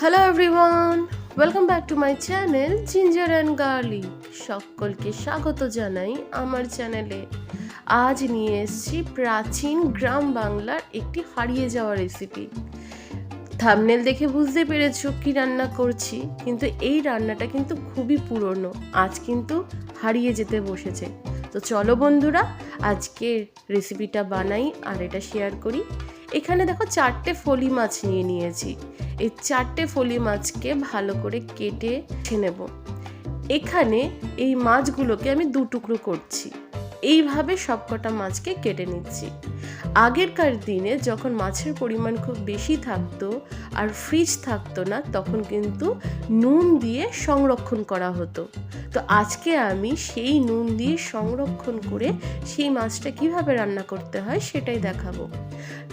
Hello everyone welcome back to my channel ginger and garlic সকলকে স্বাগত জানাই আমার চ্যানেলে আজ নিয়ে এসেছি প্রাচীন গ্রাম বাংলার একটি হারিয়ে যাওয়া রেসিপি থামনেল দেখে বুঝতে পেরেছ কি রান্না করছি, কিন্তু এই রান্নাটা কিন্তু খুবই পুরনো। আজ কিন্তু হারিয়ে যেতে বসেছে। তো চলো বন্ধুরা আজকে রেসিপিটা বানাই আর এটা শেয়ার করি। এখানে দেখো চারটে ফলি মাছ নিয়ে নিয়েছি। এই চারটে ফলি মাছকে ভালো করে কেটে নেব। এখানে এই মাছগুলোকে আমি দু টুকরো করছি। এইভাবে সবকটা মাছকে কেটে নিচ্ছি। আগেরকার দিনে যখন মাছের পরিমাণ খুব বেশি থাকতো আর ফ্রিজ থাকতো না, তখন কিন্তু নুন দিয়ে সংরক্ষণ করা হতো। তো আজকে আমি সেই নুন দিয়ে সংরক্ষণ করে সেই মাছটা কীভাবে রান্না করতে হয় সেটাই দেখাবো।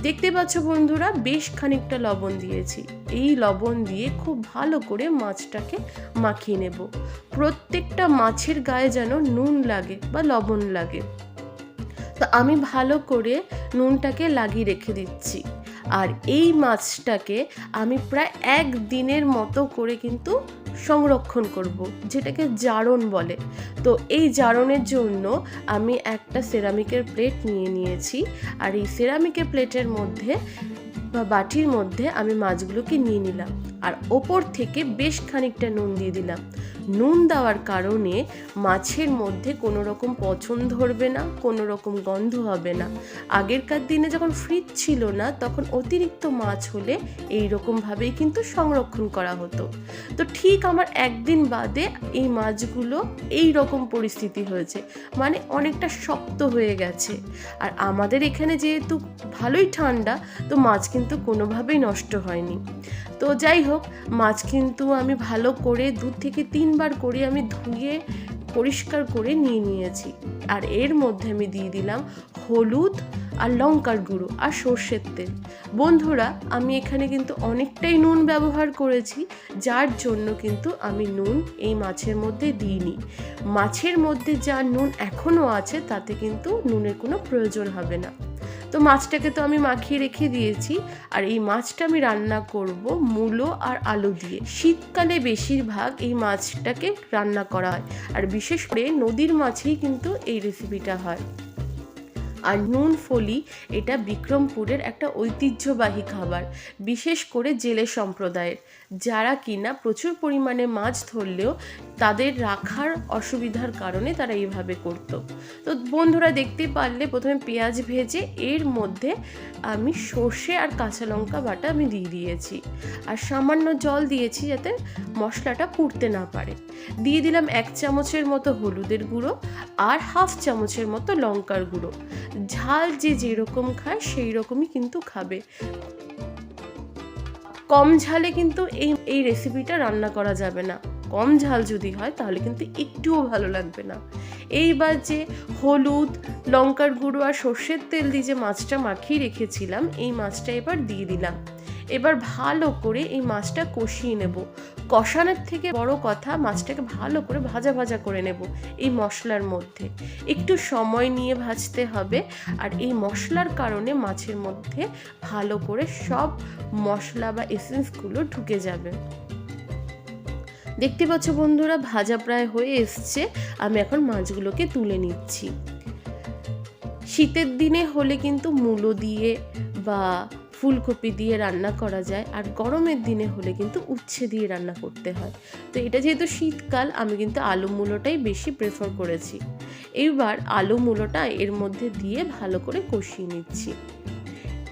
দেখতে পাচ্ছ বন্ধুরা, বেশ খানিকটা লবণ দিয়েছি। এই লবণ দিয়ে খুব ভালো করে মাছটাকে মাখিয়ে নেব। প্রত্যেকটা মাছের গায়ে যেন নুন লাগে বা লবণ লাগে। তো আমি ভালো করে নুনটাকে লাগিয়ে রেখে দিচ্ছি। আর এই মাছটাকে আমি প্রায় এক দিনের মতো করে কিন্তু সংরক্ষণ করব, যেটাকে জারণ বলে। তো এই জারণের জন্য আমি একটা সেরামিকের প্লেট নিয়ে নিয়েছি, আর এই সেরামিকের প্লেটের মধ্যে বা বাটির মধ্যে আমি মাছগুলোকে নিয়ে নিলাম। আর ওপর থেকে বেশ খানিকটা নুন দিয়ে দিলাম। নুন দেওয়ার কারণে মাছের মধ্যে কোনো রকম পছন্দ ধরবে না, কোনো রকম গন্ধ হবে না। আগেরকার দিনে যখন ফ্রিজ ছিল না, তখন অতিরিক্ত মাছ হলে এই রকমভাবেই কিন্তু সংরক্ষণ করা হতো। তো ঠিক আমার একদিন বাদে এই মাছগুলো এই রকম পরিস্থিতি হয়েছে মানে অনেকটা শক্ত হয়ে গেছে। আর আমাদের এখানে যেহেতু ভালোই ঠান্ডা, তো মাছ কিন্তু কোনোভাবেই নষ্ট হয়নি। তো যাই হোক মাছ কিন্তু আমি ভালো করে দু থেকে তিনবার করে আমি ধুয়ে পরিষ্কার করে নিয়ে নিয়েছি। আর এর মধ্যে আমি দিয়ে দিলাম হলুদ আর লঙ্কার গুঁড়ো আর সর্ষের তেল। বন্ধুরা, আমি এখানে কিন্তু অনেকটাই নুন ব্যবহার করেছি, যার জন্য কিন্তু আমি নুন এই মাছের মধ্যে দিইনি। মাছের মধ্যে যা নুন এখনও আছে, তাতে কিন্তু নুনের কোনো প্রয়োজন হবে না। তো মাছটাকে তো আমি মাখিয়ে রেখে দিয়েছি। আর এই মাছটা আমি রান্না করব মূলো আর আলু দিয়ে। শীতকালে বেশিরভাগ এই মাছটাকে রান্না করা হয়। আর বিশেষ করে নদীর মাছেই কিন্তু এই রেসিপিটা হয়। আর নুন ফলি এটা বিক্রমপুরের একটা ঐতিহ্যবাহী খাবার, বিশেষ করে জেলে সম্প্রদায়ের। যারা কিনা প্রচুর পরিমাণে মাছ ধরলেও তাদের রাখার অসুবিধার কারণে তারা এইভাবে করত। তো বন্ধুরা দেখতে পারলে প্রথমে পেঁয়াজ ভেজে এর মধ্যে আমি সর্ষে আর কাঁচা লঙ্কা বাটা আমি দিয়ে দিয়েছি। আর সামান্য জল দিয়েছি যাতে মশলাটা পুড়তে না পারে। দিয়ে দিলাম এক চামচের মতো হলুদের গুঁড়ো আর হাফ চামচের মতো লঙ্কার গুঁড়ো। ঝাল যে যেরকম খায়, সেই রকমই কিন্তু খাবে। কম ঝালে কিন্তু এই এই রেসিপিটা রান্না করা যাবে না। কম ঝাল যদি হয়, তাহলে কিন্তু একটুও ভালো লাগবে না। এইবার যে হলুদ, লঙ্কার গুঁড়ো আর সর্ষের তেল দিয়ে যে মাছটা মাখিয়ে রেখেছিলাম, এই মাছটা এবার দিয়ে দিলাম। এবার ভালো করে এই মাছটা কষিয়ে নেব। কষানোর থেকে বড় কথা, মাছটাকে ভালো করে ভাজা ভাজা করে নেব এই মশলার মধ্যে। একটু সময় নিয়ে ভাজতে হবে আর এই মশলার কারণে মাছের মধ্যে ভালো করে সব মশলা বা এসেন্সগুলো ঢুকে যাবে। দেখতে পাচ্ছ বন্ধুরা, ভাজা প্রায় হয়ে এসছে। আমি এখন মাছগুলোকে তুলে নিচ্ছি। শীতের দিনে হলে কিন্তু মূলো দিয়ে বা ফুলকপি দিয়ে রান্না করা যায় আর গরমের দিনে হলে কিন্তু উচ্ছে দিয়ে রান্না করতে হয়। তো এটা যেহেতু শীতকাল, আমি কিন্তু আলু মূলোটাই বেশি প্রেফার করেছি। এইবার আলু মূলোটা এর মধ্যে দিয়ে ভালো করে কষিয়ে নিচ্ছি।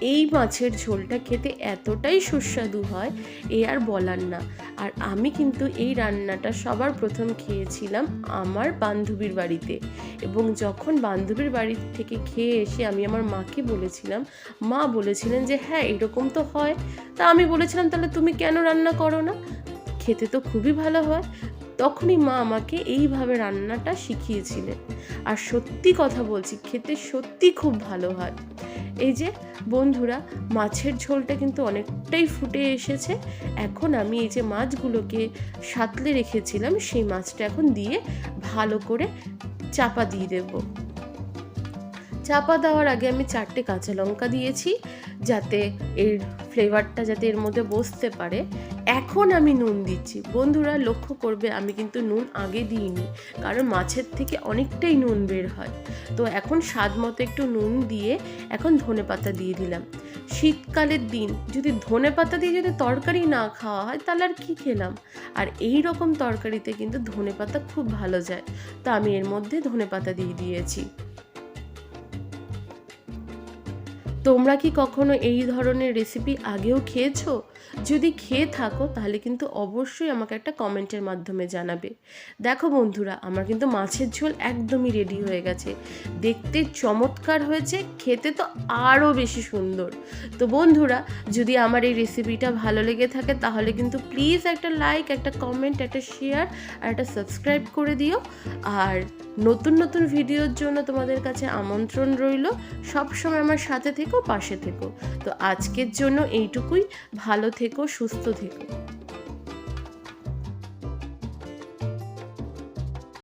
এই মাছের ঝোলটা খেতে এতটাই সুস্বাদু হয়, এ আর বলার না। আর আমি কিন্তু এই রান্নাটা সবার প্রথম খেয়েছিলাম আমার বান্ধবীর বাড়িতে। এবং যখন বান্ধবীর বাড়ি থেকে খেয়ে এসে আমি আমার মাকে বলেছিলাম, মা বলেছিলেন যে হ্যাঁ এরকম তো হয়। তা আমি বলেছিলাম, তাহলে তুমি কেন রান্না করো না? খেতে তো খুবই ভালো হয়। তখনই মা আমাকে এইভাবে রান্নাটা শিখিয়েছিলেন। আর সত্যি কথা বলছি, খেতে সত্যি খুব ভালো হয়। এই যে বন্ধুরা, মাছের ঝোলটা কিন্তু অনেকটাই ফুটে এসেছে। এখন আমি এই যে মাছগুলোকে সাতলে রেখেছিলাম, সেই মাছটা এখন দিয়ে ভালো করে চাপা দিয়ে দেবো। চাপা দেওয়ার আগে আমি চারটে কাঁচা লঙ্কা দিয়েছি, যাতে এর ফ্লেভারটা যাতে এর মধ্যে বসতে পারে। এখন আমি নুন দিচ্ছি। বন্ধুরা, লক্ষ্য করবে, আমি কিন্তু নুন আগে দিইনি, কারণ মাছের থেকে অনেকটাই নুন বের হয়। তো এখন স্বাদ মতো একটু নুন দিয়ে এখন ধনে পাতা দিয়ে দিলাম। শীতকালের দিন, যদি ধনে পাতা দিয়ে যদি তরকারি না খাওয়া হয়, তাহলে আর কী খেলাম? আর এই রকম তরকারিতে কিন্তু ধনে পাতা খুব ভালো যায়। তো আমি এর মধ্যে ধনে পাতা দিয়ে দিয়েছি। তোমরা কি কখনো এই ধরনের রেসিপি আগেও খেয়েছো? যদি খেয়ে থাকো, তাহলে কিন্তু অবশ্যই আমাকে একটা কমেন্টের মাধ্যমে জানাবে। দেখো বন্ধুরা, আমার কিন্তু মাছের ঝোল একদমই রেডি হয়ে গেছে। দেখতে চমৎকার হয়েছে, খেতে তো আরও বেশি সুন্দর। তো বন্ধুরা, যদি আমার এই রেসিপিটা ভালো লেগে থাকে, তাহলে কিন্তু প্লিজ একটা লাইক একটা কমেন্ট একটা শেয়ার আর একটা সাবস্ক্রাইব করে দিও। আর নতুন নতুন ভিডিওর জন্য তোমাদের কাছে আমন্ত্রণ রইল। সবসময় আমার সাথে থেকো পাশে থেকো। তো আজকের জন্য এইটুকুই। ভালো থেকো সুস্থ থেকো।